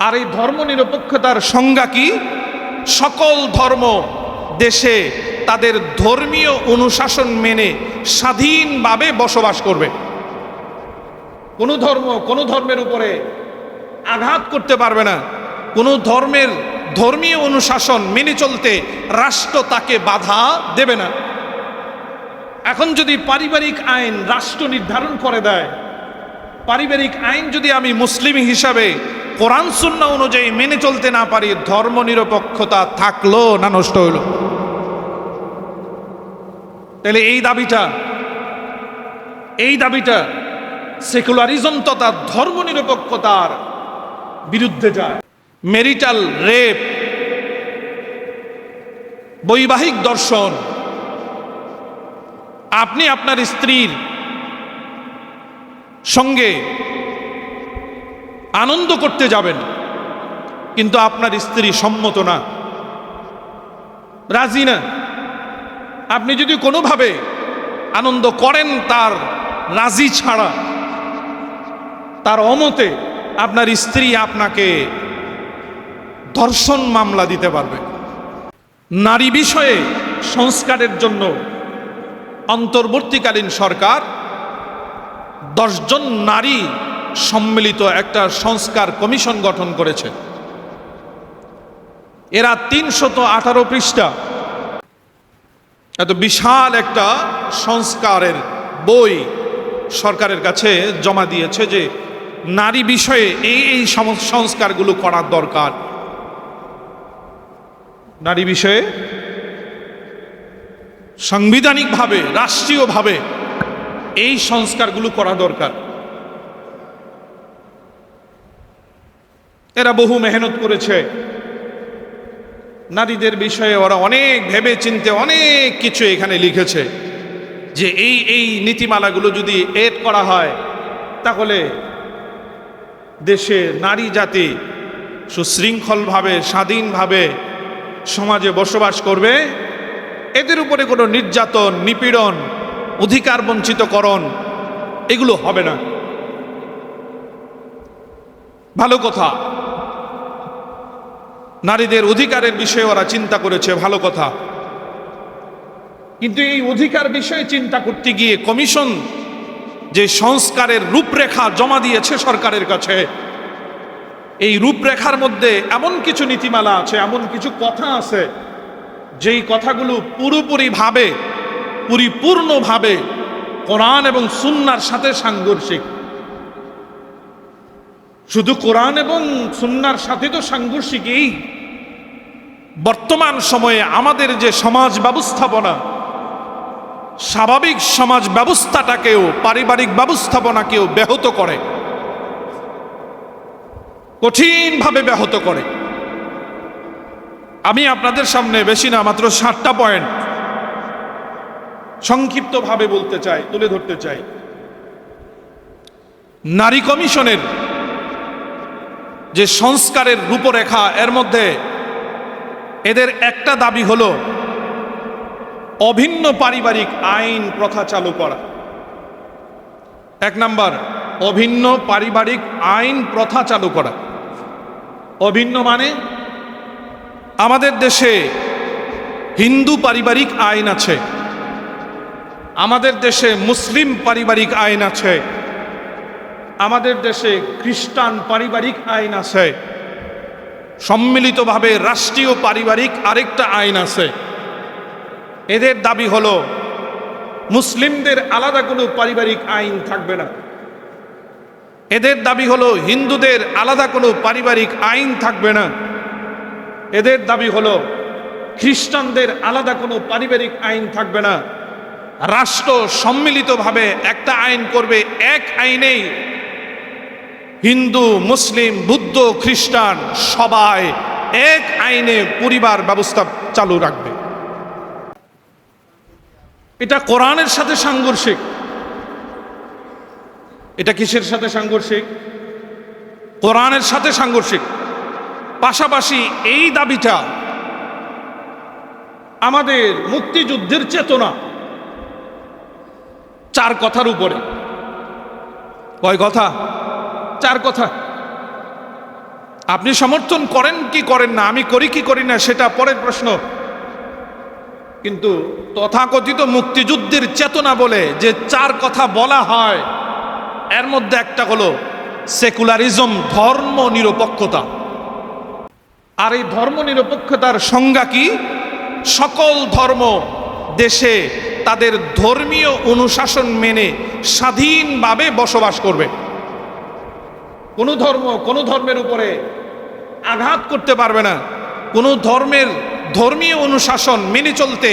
আর এই ধর্মনিরপেক্ষতার সংজ্ঞা কি? সকল ধর্ম দেশে তাদের ধর্মীয় অনুশাসন মেনে স্বাধীনভাবে বসবাস করবে। কোনো ধর্ম কোনো ধর্মের উপরে আঘাত করতে পারবে না। কোনো ধর্মের ধর্মীয় অনুশাসন মেনে চলতে রাষ্ট্র তাকে বাধা দেবে না। এখন যদি পারিবারিক আইন রাষ্ট্র নির্ধারণ করে দেয়, পারিবারিক আইন যদি আমি মুসলিম হিসাবে কোরআন শূন্য অনুযায়ী মেনে চলতে না পারি, ধর্ম নিরপেক্ষতা থাকল না নষ্ট হইল? তাহলে এই দাবিটা এই দাবিটা সেকুলারিজম তথা ধর্ম নিরপেক্ষতার বিরুদ্ধে যায়। মেরিটাল রেপ, বৈবাহিক দর্শন, আপনি আপনার স্ত্রীর সঙ্গে আনন্দ করতে যাবেন। কিন্তু আপনার স্ত্রী সম্মত না। রাজি না। আপনি যদি কোনোভাবে আনন্দ করেন তার রাজি ছাড়া, তার অমতে আপনার স্ত্রী আপনাকে ধর্ষণ মামলা দিতে পারবে। নারী বিষয়ে সংস্কারের জন্য অন্তর্বর্তীকালীন সরকার দশজন নারী সম্মিলিত একটা সংস্কার কমিশন গঠন করেছে। এরা তিনশত আঠারো পৃষ্ঠা। এত বিশাল একটা সংস্কারের বই সরকারের কাছে জমা দিয়েছে যে নারী বিষয়ে এই এই সংস্কারগুলো করার দরকার। নারী বিষয়ে সাংবিধানিকভাবে, রাষ্ট্রীয়ভাবে এই সংস্কারগুলো করা দরকার। এরা বহু মেহনত করেছে। নারীদের বিষয়ে ওরা অনেক ভেবে চিনতে অনেক কিছু এখানে লিখেছে। যে এই এই নীতিমালাগুলো যদি এড করা হয়, তাহলে দেশে নারী জাতি সুশৃঙ্খলভাবে, স্বাধীনভাবে সমাজে বসবাস করবে। এদের উপরে কোনো নির্যাতন, নিপীড়ন, অধিকার বঞ্চিতকরণ এগুলো হবে না। ভালো কথা। নারীদের অধিকারের বিষয়ে ওরা চিন্তা করেছে, ভালো কথা। কিন্তু এই অধিকার বিষয়ে চিন্তা করতে গিয়ে কমিশন যে সংস্কারের রূপরেখা জমা দিয়েছে সরকারের কাছে, এই রূপরেখার মধ্যে এমন কিছু নীতিমালা আছে, এমন কিছু কথা আছে, যেই কথাগুলো পুরোপুরিভাবে, পরিপূর্ণভাবে কোরআন এবং সুন্নার সাথে সাংঘর্ষিক। শুধু কোরআন এবং সুন্নার সাথে তো সাংঘর্ষিক এই বর্তমান সময়ে আমাদের যে সমাজ ব্যবস্থাপনা, স্বাভাবিক সমাজ ব্যবস্থাটাকেও, পারিবারিক ব্যবস্থাপনাকেও ব্যাহত করে। কঠিনভাবে ব্যাহত করে। আমি আপনাদের সামনে বেশি না, মাত্র ষাটটা পয়েন্ট সংক্ষিপ্তভাবে বলতে চাই, তুলে ধরতে চাই। নারী কমিশনের যে সংস্কারের রূপরেখা এর মধ্যে এদের একটা দাবি হলো অভিন্ন পারিবারিক আইন প্রথা চালু করা। এক নাম্বার, অভিন্ন পারিবারিক আইন প্রথা চালু করা। অভিন্ন মানে আমাদের দেশে হিন্দু পারিবারিক আইন আছে, আমাদের দেশে মুসলিম পারিবারিক আইন আছে আমাদের দেশে খ্রিস্টান পারিবারিক আইন আছে। সম্মিলিতভাবে রাষ্ট্রীয় পারিবারিক আরেকটা আইন আছে। এদের দাবি হলো, মুসলিমদের আলাদা কোনো পারিবারিক আইন থাকবে না। এদের দাবি হলো, হিন্দুদের আলাদা কোনো পারিবারিক আইন থাকবে না। এদের দাবি হলো, খ্রিস্টানদের আলাদা কোনো পারিবারিক আইন থাকবে না। রাষ্ট্র সম্মিলিতভাবে একটা আইন করবে, এক আইনেই হিন্দু, মুসলিম, বুদ্ধ, খ্রিস্টান, সবাই এক আইনে পরিবার ব্যবস্থা চালু রাখবে। এটা কোরআনের সাথে সাংঘর্ষিক। এটা কিসের সাথে সাংঘর্ষিক? কোরআনের সাথে সাংঘর্ষিক। পাশাপাশি এই দাবিটা আমাদের মুক্তিযুদ্ধের চেতনা চার কথার উপরে। কয় কথা? চার কথা। আপনি সমর্থন করেন কি করেন না, আমি করি কি করি না, সেটা পরের প্রশ্ন। কিন্তু তথাকথিত মুক্তিযুদ্ধের চেতনা বলে যে চার কথা বলা হয়, এর মধ্যে একটা হলো সেকুলারিজম, ধর্ম নিরপেক্ষতা। আর এই ধর্ম নিরপেক্ষতার সংজ্ঞা কি? সকল ধর্ম দেশে তাদের ধর্মীয় অনুশাসন মেনে স্বাধীনভাবে বসবাস করবে। কোনো ধর্ম কোনো ধর্মের উপরে আঘাত করতে পারবে না। কোনো ধর্মের ধর্মীয় অনুশাসন মেনে চলতে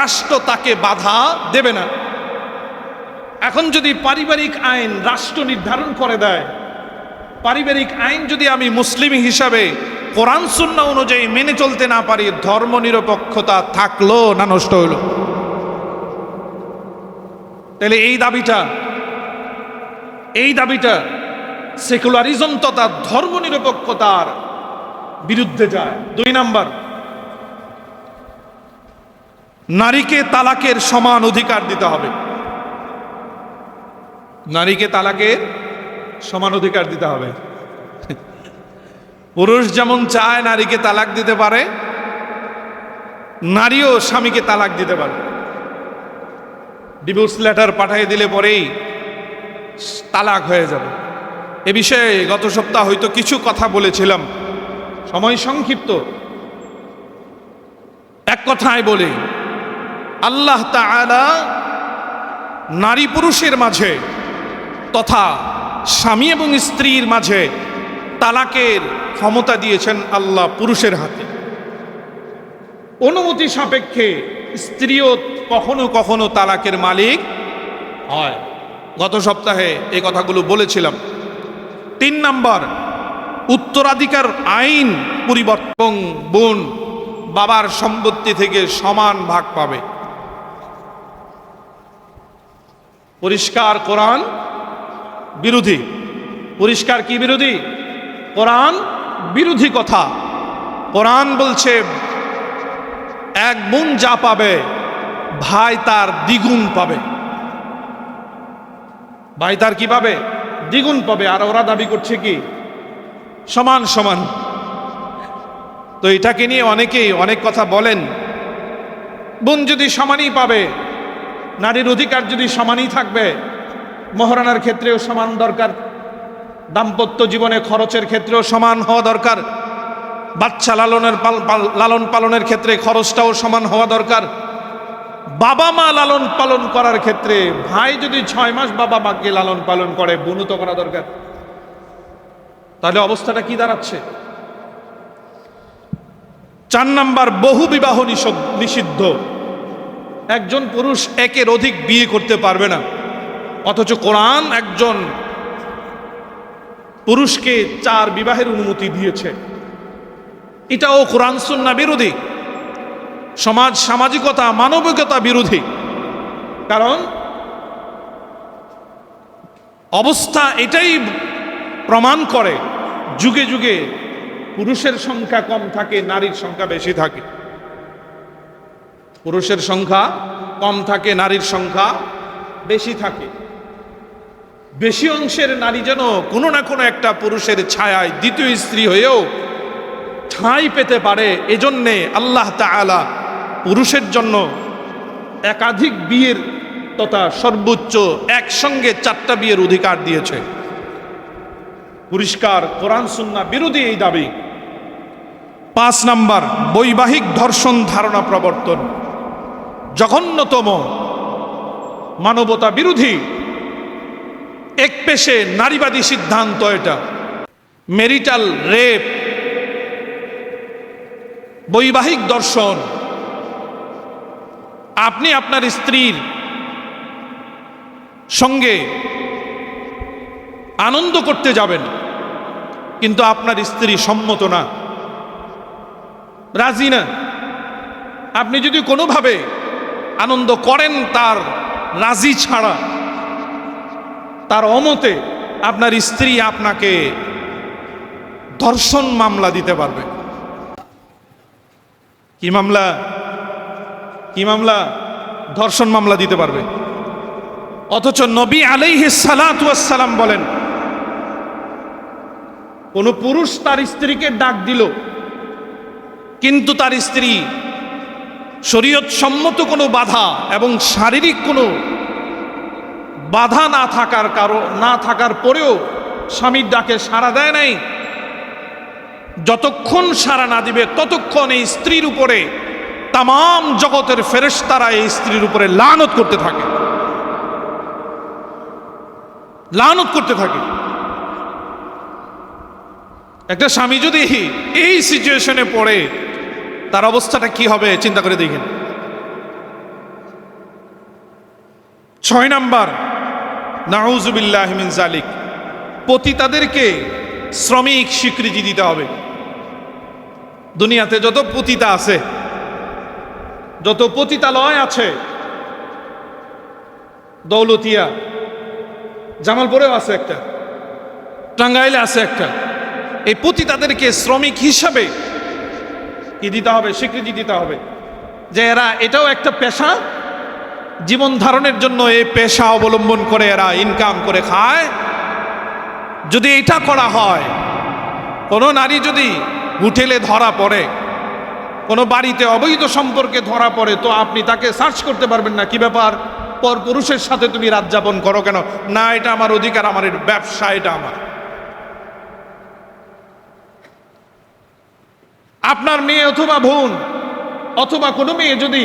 রাষ্ট্র তাকে বাধা দেবে না। এখন যদি পারিবারিক আইন রাষ্ট্র নির্ধারণ করে দেয়, পারিবারিক আইন যদি আমি মুসলিম হিসাবে কোরআন সুন্না অনুযায়ী মেনে চলতে না পারি, ধর্ম নিরপেক্ষতা থাকল না নষ্ট হইল? তাহলে এই দাবিটা এই দাবিটা সেকুলারিজম তথা ধর্ম নিরপেক্ষতার বিরুদ্ধে যায়। দুই নাম্বার, নারীকে তালাকের সমান অধিকার দিতে হবে। নারীকে তালাকের সমান অধিকার দিতে হবে। পুরুষ যেমন চায় নারীকে তালাক দিতে পারে, নারীও স্বামীকে তালাক দিতে পারে। ডিভোর্স লেটার পাঠিয়ে দিলে পরেই তালাক হয়ে যাবে। এ বিষয়ে গত সপ্তাহ হয়তো কিছু কথা বলেছিলাম। সময় সংক্ষিপ্ত। এক কথায় বলি, আল্লাহ তাআলা নারী পুরুষের মাঝে তথা স্বামী এবং স্ত্রীর মাঝে তালাকের ক্ষমতা দিয়েছেন আল্লাহ পুরুষের হাতে। অনুমতি সাপেক্ষে স্ত্রীও কখনো কখনো তালাকের মালিক হয়। গত সপ্তাহে এই কথাগুলো বলেছিলাম। তিন নম্বর, উত্তরাধিকার আইন পরিবর্তন বোন, বাবার সম্পত্তি থেকে সমান ভাগ পাবে। পরিষ্কার কোরআন বিরোধী। পরিষ্কার কি বিরোধী? কোরআন বিরোধী কথা। কোরআন বলছে, এক বোন যা পাবে, ভাই তার দ্বিগুণ পাবে। ভাই তার কি পাবে? দ্বিগুণ পাবে। আর ওরা দাবি করছে কি? সমান সমান। তো এটাকে নিয়ে অনেকেই অনেক কথা বলেন। বোন যদি সমানই পাবে, নারীর অধিকার যদি সমানই থাকবে, মহারানার ক্ষেত্রেও সমান দরকার। দাম্পত্য জীবনে খরচের ক্ষেত্রেও সমান হওয়া দরকার। বাচ্চা লালনের লালন পালনের ক্ষেত্রে খরচটাও সমান হওয়া দরকার। বাবা মা লালন পালন করার ক্ষেত্রে ভাই যদি ছয় মাস বাবা মাকে লালন পালন করে বোনও তো করা দরকার। তাহলে অবস্থাটা কি দাঁড়াচ্ছে? চার নাম্বার, বহু বিবাহ নিষিদ্ধ। একজন পুরুষ একের অধিক বিয়ে করতে পারবে না। অথচ কোরআন একজন পুরুষকে চার বিবাহের অনুমতি দিয়েছে। এটাও কোরআন সুন্না বিরোধী। সমাজ সামাজিকতা, মানবিকতা বিরোধী। কারণ অবস্থা এটাই প্রমাণ করে, যুগে যুগে পুরুষের সংখ্যা কম থাকে, নারীর সংখ্যা বেশি থাকে। পুরুষের সংখ্যা কম থাকে, নারীর সংখ্যা বেশি থাকে। বেশি অংশের নারী যেন কোনো না কোনো একটা পুরুষের ছায়ায় দ্বিতীয় স্ত্রী হয়েও ঠাঁই পেতে পারে, এজন্যে আল্লাহ তাআলা পুরুষের জন্য একাধিক বিয়ের তথা সর্বোচ্চ একসঙ্গে চারটা বিয়ের অধিকার দিয়েছে। পরিষ্কার কোরআন সুন্না বিরোধী এই দাবি। পাঁচ নাম্বার, বৈবাহিক ধর্ষণ ধারণা প্রবর্তন। জঘন্যতম মানবতা বিরোধী এক পেশে নারীবাদী সিদ্ধান্ত এটা। মেরিটাল রেপ, বৈবাহিক দর্শন। আপনি আপনার স্ত্রীর সঙ্গে আনন্দ করতে যাবেন, কিন্তু আপনার স্ত্রী সম্মত না, রাজি না। আপনি যদি কোনোভাবে আনন্দ করেন তার রাজি ছাড়া, তার অমতে আপনার স্ত্রী আপনাকে ধর্ষণ মামলা দিতে পারবে। কি মামলা? কি মামলা? ধর্ষণ মামলা দিতে পারবে। অথচ নবী আলাইহি সালাম বলেন, কোনো পুরুষ তার স্ত্রীকে ডাক দিল, কিন্তু তার স্ত্রী শরীয়ত সম্মত কোনো বাধা এবং শারীরিক কোনো বাধা না থাকার কারণ না থাকার পরেও স্বামীর ডাকে সাড়া দেয় নাই। যতক্ষণ সাড়া না দিবে, ততক্ষণ এই স্ত্রীর উপরে তাম জগতের ফেরেশতারা এই স্ত্রীর উপরে লানত করতে থাকে। লানত করতে থাকে। একটা স্বামী যদি এই সিচুয়েশনে পড়ে, তার অবস্থাটা কি হবে চিন্তা করে দেখেন। ছয় নাম্বার নাউজুবিল্লাহ মিন জালিক পতিতাদেরকে শ্রমিক স্বীকৃতি দিতে হবে। দুনিয়াতে যত পতিতা আছে যত পতিতালয় আছে, দৌলতিয়া, জামালপুরেও আছে একটা, টাঙ্গাইলে আছে একটা। এই পতিতাদেরকে শ্রমিক হিসাবে কি দিতে হবে, স্বীকৃতি দিতে হবে? যে এরা এটাও একটা পেশা, জীবন ধারণের জন্য এই পেশা অবলম্বন করে এরা ইনকাম করে খায়। যদি এটা করা হয়, কোনো নারী যদি হোটেলে ধরা পড়ে কোনো বাড়িতে অবৈধ সম্পর্কে ধরা পড়ে তো আপনি তাকে সার্চ করতে পারবেন না, কি ব্যাপার? পর পুরুষের সাথে তুমি রাত যাপন করো কেন? না, এটা আমার অধিকার, আমার ব্যবসা, এটা আমার। আপনার মেয়ে অথবা বোন, অথবা কোনো মেয়ে যদি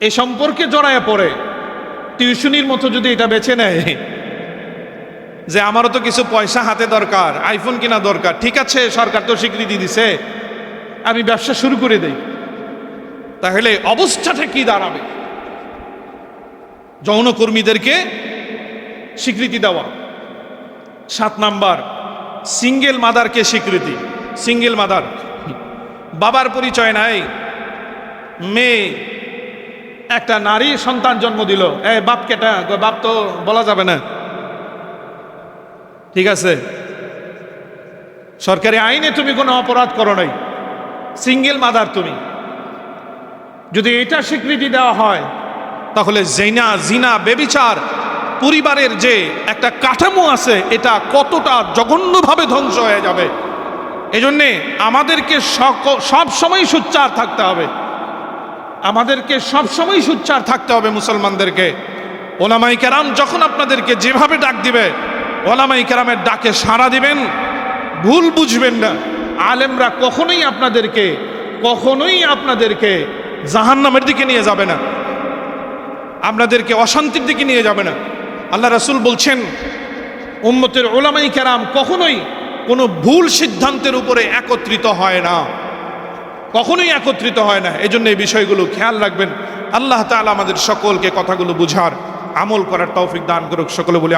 এ সম্পর্কে জড়ায় পড়ে, টিউশনির মতো যদি এটা বেছে নেয় যে আমারও তো কিছু পয়সা হাতে দরকার আইফোন কেনা দরকার, ঠিক আছে, সরকার তো স্বীকৃতি দিছে, আমি ব্যবসা শুরু করে দেই। তাহলে অবস্থাটা কি দাঁড়াবে? যৌনকর্মীদেরকে স্বীকৃতি দেওয়া। সাত নাম্বার সিঙ্গেল মাদারকে স্বীকৃতি সিঙ্গেল মাদার বাবার পরিচয় নাই, মেয়ে, একটা নারী সন্তান জন্ম দিল। এ বাপ কেটা বাপ তো বলা যাবে না। ঠিক আছে? সরকারি আইনে তুমি কোনো অপরাধ করো নাই। সিঙ্গেল মাদার তুমি। যদি এটা স্বীকৃতি দেওয়া হয়, তাহলে জেনা, জিনা, বেবিচার, পরিবারের যে একটা কাঠামো আছে, এটা কতটা জঘন্যভাবে ধ্বংস হয়ে যাবে। এজন্যে আমাদেরকে সব সময় সুচ্চার থাকতে হবে। আমাদেরকে সব সময় সুচ্চার থাকতে হবে মুসলমানদেরকে। ওলামাই কেরাম যখন আপনাদেরকে যেভাবে ডাক দিবে ওলামাই কেরামের ডাকে সাড়া দিবেন। ভুল বুঝবেন না। আলেমরা কখনোই আপনাদেরকে কখনোই আপনাদেরকে জাহান্নামের দিকে নিয়ে যাবে না। আপনাদেরকে অশান্তির দিকে নিয়ে যাবে না। আল্লাহ রাসূল বলছেন, উম্মতের ওলামাই কেরাম কখনোই কোনো ভুল সিদ্ধান্তের উপরে একত্রিত হয় না। কখনোই একত্রিত হয় না। এই জন্য এই বিষয়গুলো খেয়াল রাখবেন। আল্লাহ তাআলা আমাদের সকলকে কথাগুলো বুঝার আমল করার তৌফিক দান করুক। সকলে বলে